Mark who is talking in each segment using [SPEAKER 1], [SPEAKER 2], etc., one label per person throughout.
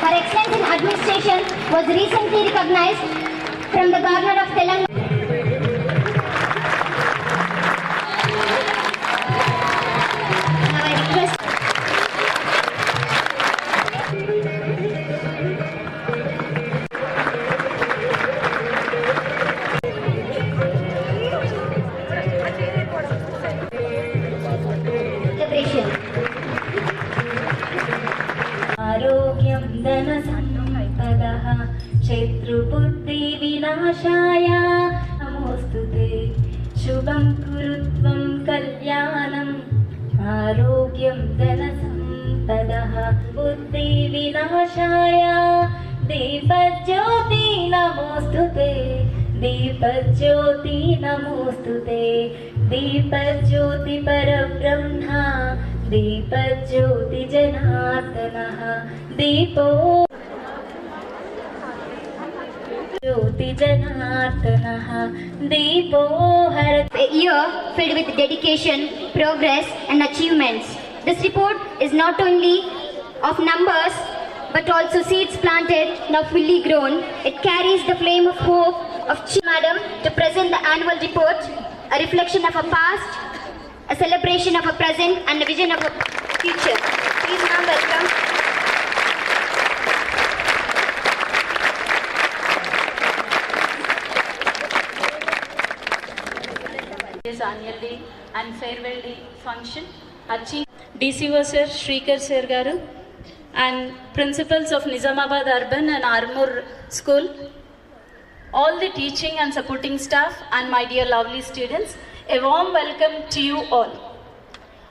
[SPEAKER 1] Her excellence in administration was recently recognized from the Governor of Telangana.
[SPEAKER 2] नमोस्तुते। दीपज्योति नमोस्तुते। दीपज्योति परब्रह्मा। दीपज्योति जनार्दनः। दीपो। ज्योतिजनार्दनः दीपो हर।
[SPEAKER 1] A year filled with dedication, progress and achievements. This report is not only of numbers but also seeds planted, now fully grown. It carries the flame of hope of Chi Madam to present the annual report, a reflection of a past, a celebration of a present, and a vision of a future. Please now welcome.
[SPEAKER 3] annual day and farewell day function achieved DCO sir Shrikar sir garu and principals of Nizamabad Urban and Armour School, all the teaching and supporting staff and my dear lovely students, a warm welcome to you all.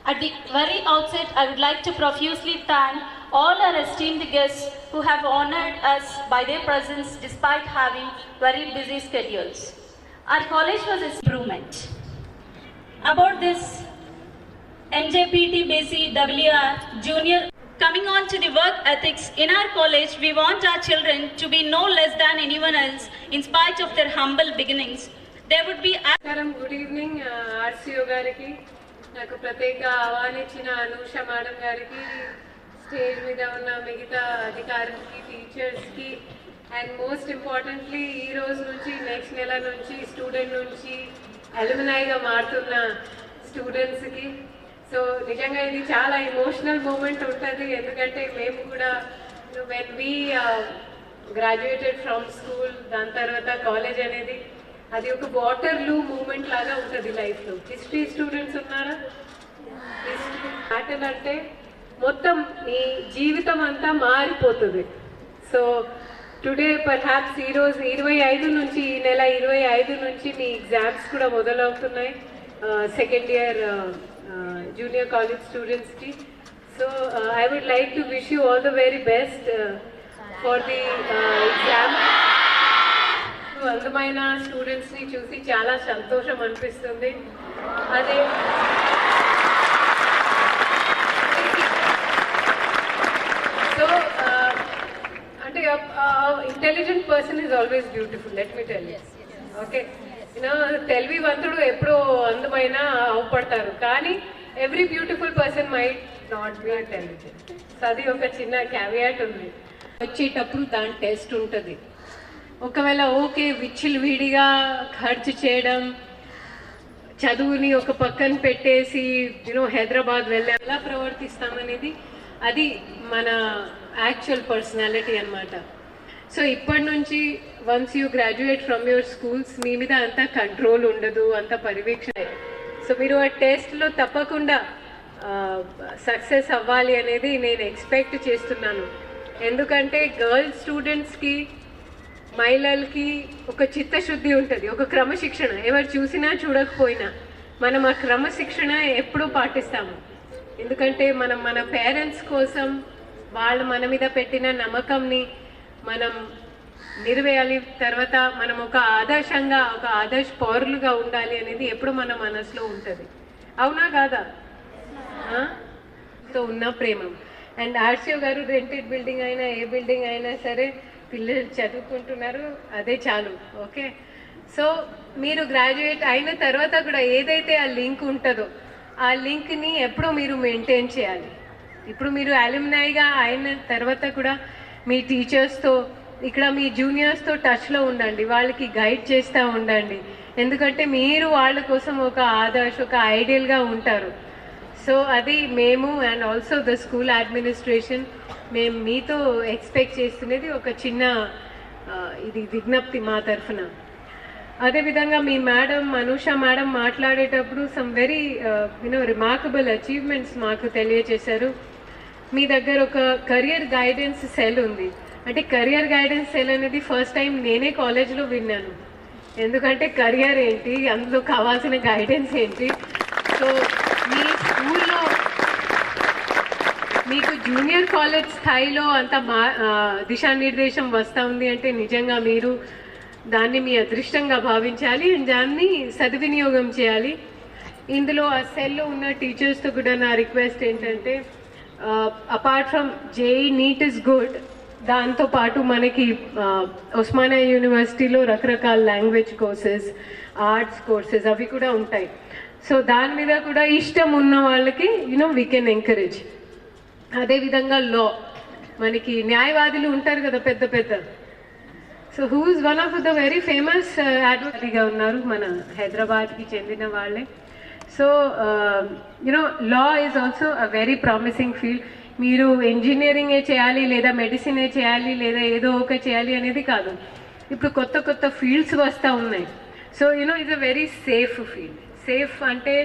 [SPEAKER 3] At the very outset, I would like to profusely thank all our esteemed guests who have honored us by their presence despite having very busy schedules. Our college was improvement. About this MJPT BC WR Junior coming on to the work ethics in our college, we want our children to be no less than anyone else in spite of their humble beginnings. There would be
[SPEAKER 4] నమస్కారం good evening RCO గారికి నాకు ప్రత్యేక ఆహ్వానించిన Anusha madam గారికి stage మీద ఉన్న మిగతా అధికారులకి టీచర్స్కి అండ్ మోస్ట్ ఇంపార్టెంట్లీ ఈ రోజు నుంచి నెక్స్ట్ నెల నుంచి స్టూడెంట్ నుంచి అలుమినాయిగా మారుతున్న స్టూడెంట్స్కి సో నిజంగా ఇది చాలా ఎమోషనల్ మూమెంట్ ఉంటుంది. ఎందుకంటే మేము కూడా when we graduated from school దాని తర్వాత కాలేజ్ అనేది అది ఒక వాటర్ లూ మూమెంట్ లాగా ఉంటుంది లైఫ్లో హిస్టరీ స్టూడెంట్స్ ఉన్నారా? హిస్టరీ ప్యాటర్న్ అంటే మొత్తం మీ జీవితం అంతా మారిపోతుంది. సో టుడే పర్హాప్స్ ఈ రోజు ఇరవై ఐదు నుంచి ఈ నెల ఇరవై ఐదు నుంచి మీ ఎగ్జామ్స్ కూడా మొదలవుతున్నాయి. సెకండ్ ఇయర్ జూనియర్ కాలేజ్ స్టూడెంట్స్కి so I would like to wish you all the very best for the exam అందమైన స్టూడెంట్స్ని చూసి చాలా సంతోషం అనిపిస్తుంది. అదే. సో అంటే intelligent person is always beautiful let me tell okay you know తెలివివంతుడు ఎప్పుడో అందమైన అవపడతారు. కానీ every beautiful person might not be intelligent so అది ఒక చిన్న క్యావియాట్ ఉంది. వచ్చేటప్పుడు దాని టెస్ట్ ఉంటుంది. ఒకవేళ ఓకే విచ్చిలు విడిగా ఖర్చు చేయడం చదువుని ఒక పక్కన పెట్టేసి యూనో హైదరాబాద్ వెళ్ళే ఎలా ప్రవర్తిస్తామనేది అది మన యాక్చువల్ పర్సనాలిటీ అనమాట సో ఇప్పటి నుంచి once you graduate from your schools మీ మీద అంత కంట్రోల్ ఉండదు అంత పర్యవేక్షణ సో మీరు ఆ టెస్ట్లో తప్పకుండా సక్సెస్ అవ్వాలి అనేది నేను ఎక్స్పెక్ట్ చేస్తున్నాను. ఎందుకంటే గర్ల్స్ స్టూడెంట్స్కి మహిళలకి ఒక చిత్తశుద్ధి ఉంటుంది ఒక క్రమశిక్షణ. ఎవరు చూసినా చూడకపోయినా మనం ఆ క్రమశిక్షణ ఎప్పుడూ పాటిస్తాము. ఎందుకంటే మనం మన పేరెంట్స్ కోసం వాళ్ళు మన మీద పెట్టిన నమ్మకంని మనం నిర్వేయాలి తర్వాత మనం ఒక ఆదర్శంగా ఒక ఆదర్శ పౌరులుగా ఉండాలి అనేది ఎప్పుడు మన మనసులో ఉంటుంది. అవునా కాదా? తో ఉన్న ప్రేమం. అండ్ ఆర్సీఓ గారు రెంటెడ్ బిల్డింగ్ అయినా ఏ బిల్డింగ్ అయినా సరే పిల్లలు చదువుకుంటున్నారు అదే చాలు. ఓకే? సో మీరు గ్రాడ్యుయేట్ అయిన తర్వాత కూడా ఏదైతే ఆ లింక్ ఉంటుందో ఆ లింక్ని ఎప్పుడూ మీరు మెయింటైన్ చేయాలి. ఇప్పుడు మీరు అల్యూమినాయిగా అయిన తర్వాత కూడా మీ టీచర్స్తో ఇక్కడ మీ జూనియర్స్తో టచ్లో ఉండండి. వాళ్ళకి గైడ్ చేస్తూ ఉండండి. ఎందుకంటే మీరు వాళ్ళ కోసం ఒక ఆదర్శ ఒక ఐడియల్గా ఉంటారు. సో అది మేము and also the school administration మేము మీతో ఎక్స్పెక్ట్ చేస్తున్నది ఒక చిన్న ఇది విజ్ఞప్తి మా తరఫున. అదేవిధంగా మీ మేడం అనూష మేడం మాట్లాడేటప్పుడు some very you know remarkable achievements మాకు తెలియజేశారు మీ దగ్గర ఒక కెరియర్ గైడెన్స్ సెల్ ఉంది. అంటే కెరియర్ గైడెన్స్ సెల్ అనేది ఫస్ట్ టైం నేనే కాలేజ్లో విన్నాను. ఎందుకంటే కెరియర్ ఏంటి అందులో కావాల్సిన గైడెన్స్ ఏంటి? సో మీ స్కూల్లో మీకు జూనియర్ కాలేజ్ స్థాయిలో అంత మా దిశానిర్దేశం వస్తూ ఉంది అంటే నిజంగా మీరు దాన్ని మీ అదృష్టంగా భావించాలి అండ్ దాన్ని సద్వినియోగం చేయాలి. ఇందులో ఆ సెల్లో ఉన్న టీచర్స్తో కూడా నా రిక్వెస్ట్ ఏంటంటే apart from JEE NEET is good దాంతో పాటు మనకి ఉస్మానియా యూనివర్సిటీలో రకరకాల లాంగ్వేజ్ కోర్సెస్ ఆర్ట్స్ కోర్సెస్ అవి కూడా ఉంటాయి. సో దాని మీద కూడా ఇష్టం ఉన్న వాళ్ళకి యూనో వీ కెన్ ఎంకరేజ్ అదేవిధంగా లా మనకి న్యాయవాదులు ఉంటారు కదా పెద్ద పెద్ద. So who is one of the very famous అడ్వకేట్గా ఉన్నారు మన హైదరాబాద్కి చెందిన వాళ్ళే. So you know law is also a very promising field మీరు ఇంజనీరింగే చేయాలి లేదా మెడిసినే చేయాలి లేదా ఏదో ఒక చేయాలి అనేది కాదు. ఇప్పుడు కొత్త కొత్త ఫీల్డ్స్ వస్తూ ఉన్నాయి. So you know is a very safe field safe అంటే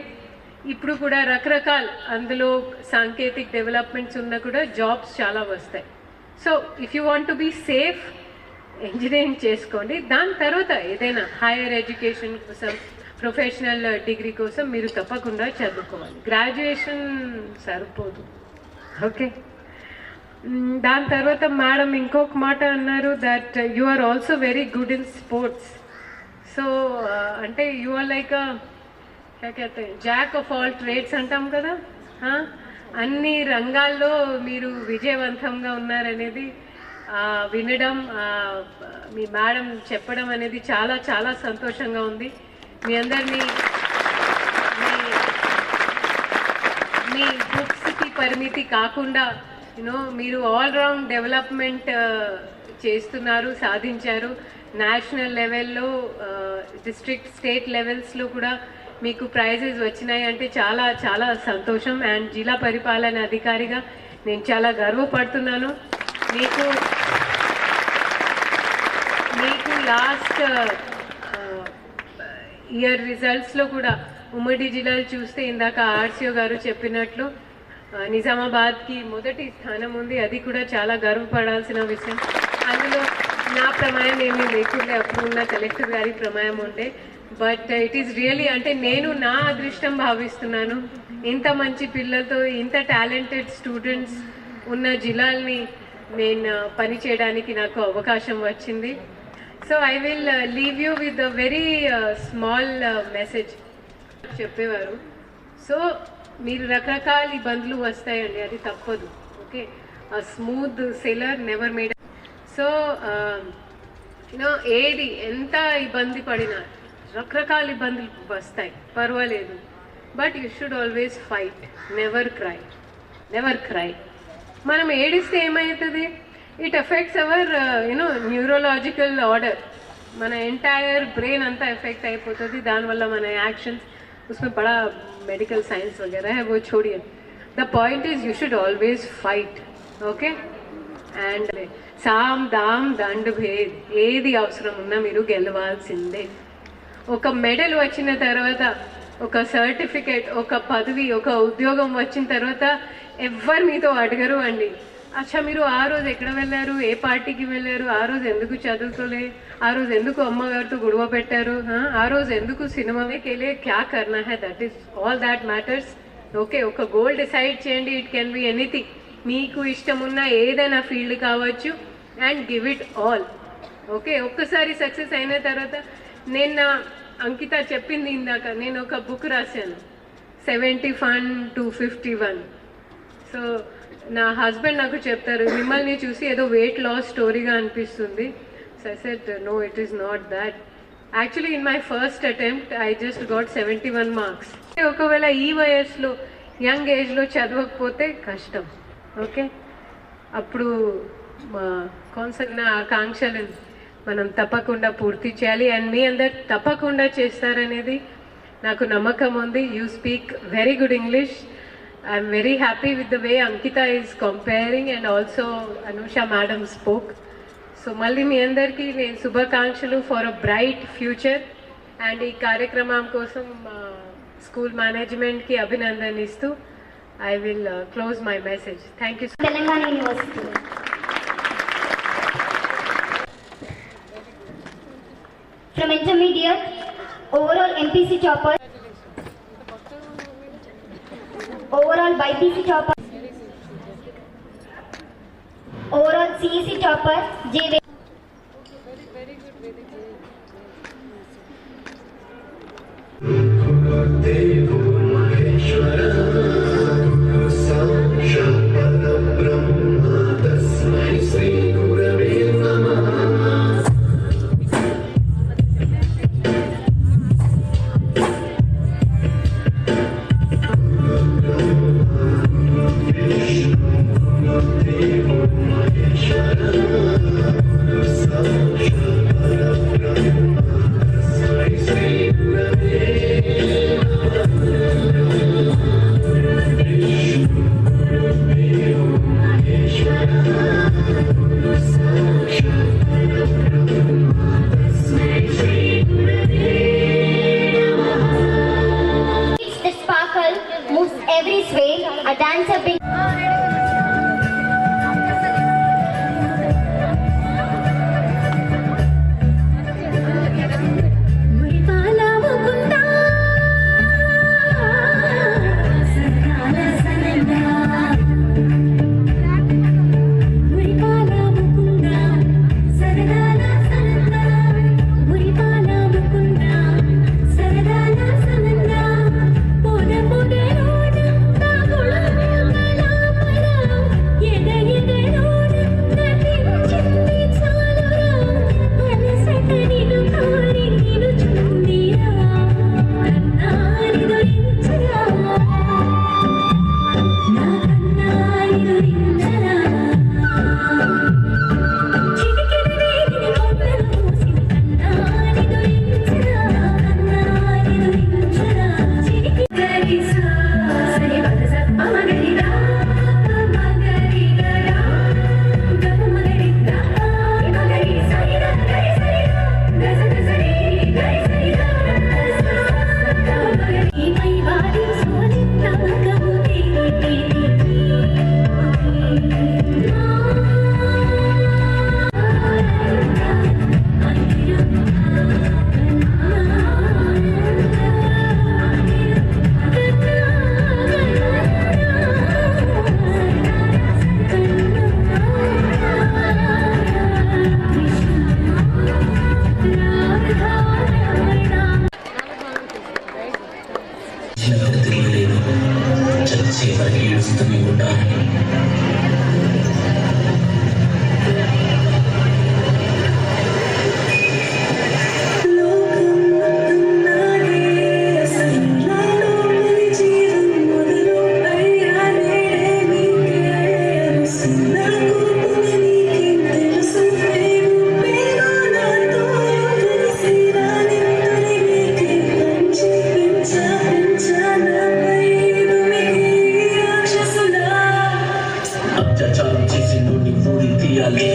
[SPEAKER 4] ఇప్పుడు కూడా రకరకాల అందులో సాంకేతిక డెవలప్మెంట్స్ ఉన్నా కూడా జాబ్స్ చాలా వస్తాయి. So if you want to be safe engineering చేసుకోండి. దాని తర్వాత ఏదైనా హైయర్ ఎడ్యుకేషన్ కోసం ప్రొఫెషనల్ డిగ్రీ కోసం మీరు తప్పకుండా చదువుకోవాలి. గ్రాడ్యుయేషన్ సరిపోదు. ఓకే దాని తర్వాత మేడం ఇంకొక మాట అన్నారు that you are also very good in sports so అంటే you are like jack of all trades అంటాం కదా? అన్ని రంగాల్లో మీరు విజయవంతంగా ఉన్నారనేది వినడం మీ మేడం చెప్పడం అనేది చాలా చాలా సంతోషంగా ఉంది. మీ అందరినీ మీ మీ బుక్స్కి పరిమితి కాకుండా యూనో మీరు ఆల్ రౌండ్ డెవలప్మెంట్ చేస్తున్నారు సాధించారు. నేషనల్ లెవెల్లో డిస్ట్రిక్ట్ స్టేట్ లెవెల్స్లో కూడా మీకు ప్రైజెస్ వచ్చినాయి అంటే చాలా చాలా సంతోషం. అండ్ జిల్లా పరిపాలన అధికారిగా నేను చాలా గర్వపడుతున్నాను. మీకు మీకు లాస్ట్ ఇయర్ రిజల్ట్స్లో కూడా ఉమ్మడి జిల్లాలు చూస్తే ఇందాక ఆర్సీఓ గారు చెప్పినట్లు నిజామాబాద్కి మొదటి స్థానం ఉంది. అది కూడా చాలా గర్వపడాల్సిన విషయం. అందులో నా ప్రమాయం ఏమీ లేకుండా అప్పుడు ఉన్న కలెక్టర్ గారి ప్రమాయం ఉండే. బట్ ఇట్ ఈస్ రియలీ అంటే నేను నా అదృష్టం భావిస్తున్నాను. ఇంత మంచి పిల్లలతో ఇంత టాలెంటెడ్ స్టూడెంట్స్ ఉన్న జిల్లాల్ని నేను పని చేయడానికి నాకు అవకాశం వచ్చింది. So I will leave you with a very small message చెప్పేవారు. సో మీరు రకరకాల ఇబ్బందులు వస్తాయండి అది తప్పదు. Okay a smooth sailor never made so you know ఏది ఎంత ఇబ్బంది పడినా రకరకాల ఇబ్బందులు వస్తాయి. పర్వాలేదు. But you should always fight never cry never cry మనం ఏడిస్తే ఏమవుతుంది? it effects our you know neurological order మన ఎంటైర్ బ్రెయిన్ అంతా ఎఫెక్ట్ అయిపోతుంది దానివల్ల మన యాక్షన్స్ उसमें बड़ा मेडिकल साइंस वगैरह है वो छोड़िए the point is you should always fight okay and Sam దామ్ దండ్ భేద్ ఏది అవసరం ఉన్నా మీరు గెలవాల్సిందే ఒక మెడల్ వచ్చిన తర్వాత ఒక సర్టిఫికేట్ ఒక పదవి ఒక ఉద్యోగం వచ్చిన తర్వాత ఎవ్వరు మీతో అడగరు అండి అచ్చా మీరు ఆ రోజు ఎక్కడ వెళ్ళారు? ఏ పార్టీకి వెళ్ళారు? ఆ రోజు ఎందుకు చదువుకోలే? ఆ రోజు ఎందుకు అమ్మగారితో గొడవ పెట్టారు? ఆ? రోజు ఎందుకు సినిమాకి వెళ్ళే క్యా కర్నా high? That is all that matters okay ఒక గోల్ డిసైడ్ చేయండి. ఇట్ కెన్ బి ఎనీథింగ్ మీకు ఇష్టం ఉన్న ఏదైనా ఫీల్డ్ కావచ్చు. And give it all okay ఒక్కసారి సక్సెస్ అయిన తర్వాత నేను నా అంకిత చెప్పింది ఇందాక. నేను ఒక బుక్ రాశాను. Seventy fun to fifty one so నా హస్బెండ్ నాకు చెప్తారు మిమ్మల్ని చూసి ఏదో వెయిట్ లాస్ స్టోరీగా అనిపిస్తుంది. So I said no it is not that actually in my first attempt I just got seventy one marks ఒకవేళ ఈ వయస్సులో యంగ్ ఏజ్లో చదవకపోతే కష్టం ఓకే అప్పుడు మా కౌన్సిల్ ఆకాంక్షలు మనం తప్పకుండా పూర్తి చేయాలి. అండ్ మీ అందరు తప్పకుండా చేస్తారనేది నాకు నమ్మకం ఉంది. You speak very good English I'm very happy with the way Ankita is compering and also Anusha madam spoke so మళ్ళీ మీ అందరికీ నేను శుభాకాంక్షలు for a bright future and ఈ కార్యక్రమం కోసం స్కూల్ మేనేజ్మెంట్కి అభినందన ఇస్తూ I will close my message thank you
[SPEAKER 1] Telangana University. From intermediate, overall MPC topper, overall YPC topper, overall CEC topper J. Very, very good, very good. A dancer brings
[SPEAKER 5] పూడి తీయాలి.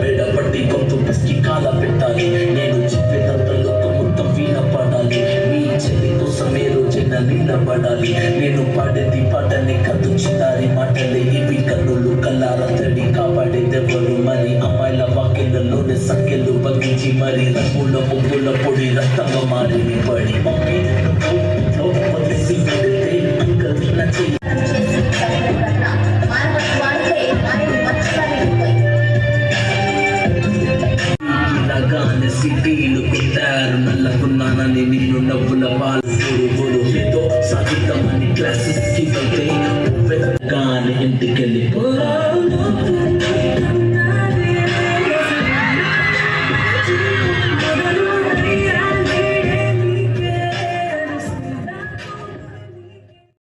[SPEAKER 5] మెడ పట్టి గొంతు పిసికి కాల పెట్టాలి. నేను చెప్పేదంత మొత్తం వీణ పాడాలి. మీ చెవి కోసం మీరు చిన్న నిలబడాలి నేను పాడేది పాటని కథ చిన్నారి మాటలే. ఇవి కన్నులు కల్లార తడి కాపాడేదెవరు? మరి అమ్మాయిల వాక్యలలోనే సంఖ్యలు బంధించి మరి రంగుల ముగ్గుల పొడి రక్తంగా మారి పడి మమ్మీ